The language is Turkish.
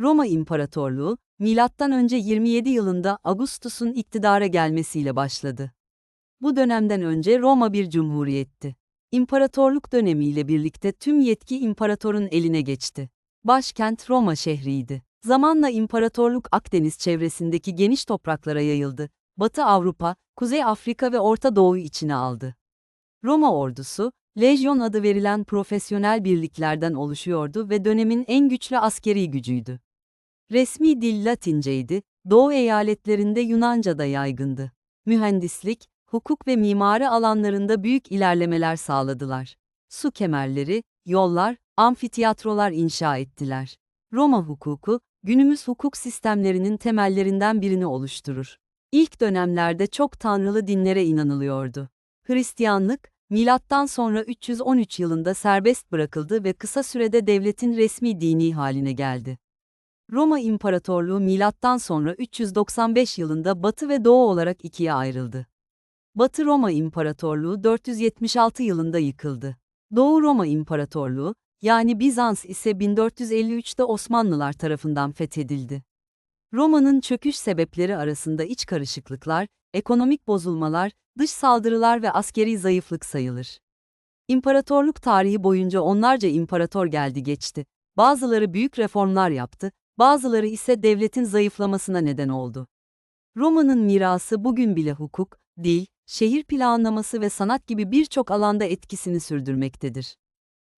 Roma İmparatorluğu, önce 27 yılında Augustus'un iktidara gelmesiyle başladı. Bu dönemden önce Roma bir cumhuriyetti. İmparatorluk dönemiyle birlikte tüm yetki imparatorun eline geçti. Başkent Roma şehriydi. Zamanla imparatorluk Akdeniz çevresindeki geniş topraklara yayıldı. Batı Avrupa, Kuzey Afrika ve Orta Doğu'yu içine aldı. Roma ordusu, Lejyon adı verilen profesyonel birliklerden oluşuyordu ve dönemin en güçlü askeri gücüydü. Resmi dil Latinceydi, Doğu eyaletlerinde Yunanca da yaygındı. Mühendislik, hukuk ve mimari alanlarında büyük ilerlemeler sağladılar. Su kemerleri, yollar, amfiteyatrolar inşa ettiler. Roma hukuku, günümüz hukuk sistemlerinin temellerinden birini oluşturur. İlk dönemlerde çok tanrılı dinlere inanılıyordu. Hristiyanlık, milattan sonra 313 yılında serbest bırakıldı ve kısa sürede devletin resmi dini haline geldi. Roma İmparatorluğu milattan sonra 395 yılında Batı ve Doğu olarak ikiye ayrıldı. Batı Roma İmparatorluğu 476 yılında yıkıldı. Doğu Roma İmparatorluğu, yani Bizans ise 1453'te Osmanlılar tarafından fethedildi. Roma'nın çöküş sebepleri arasında iç karışıklıklar, ekonomik bozulmalar, dış saldırılar ve askeri zayıflık sayılır. İmparatorluk tarihi boyunca onlarca imparator geldi geçti. Bazıları büyük reformlar yaptı, bazıları ise devletin zayıflamasına neden oldu. Roma'nın mirası bugün bile hukuk, dil, şehir planlaması ve sanat gibi birçok alanda etkisini sürdürmektedir.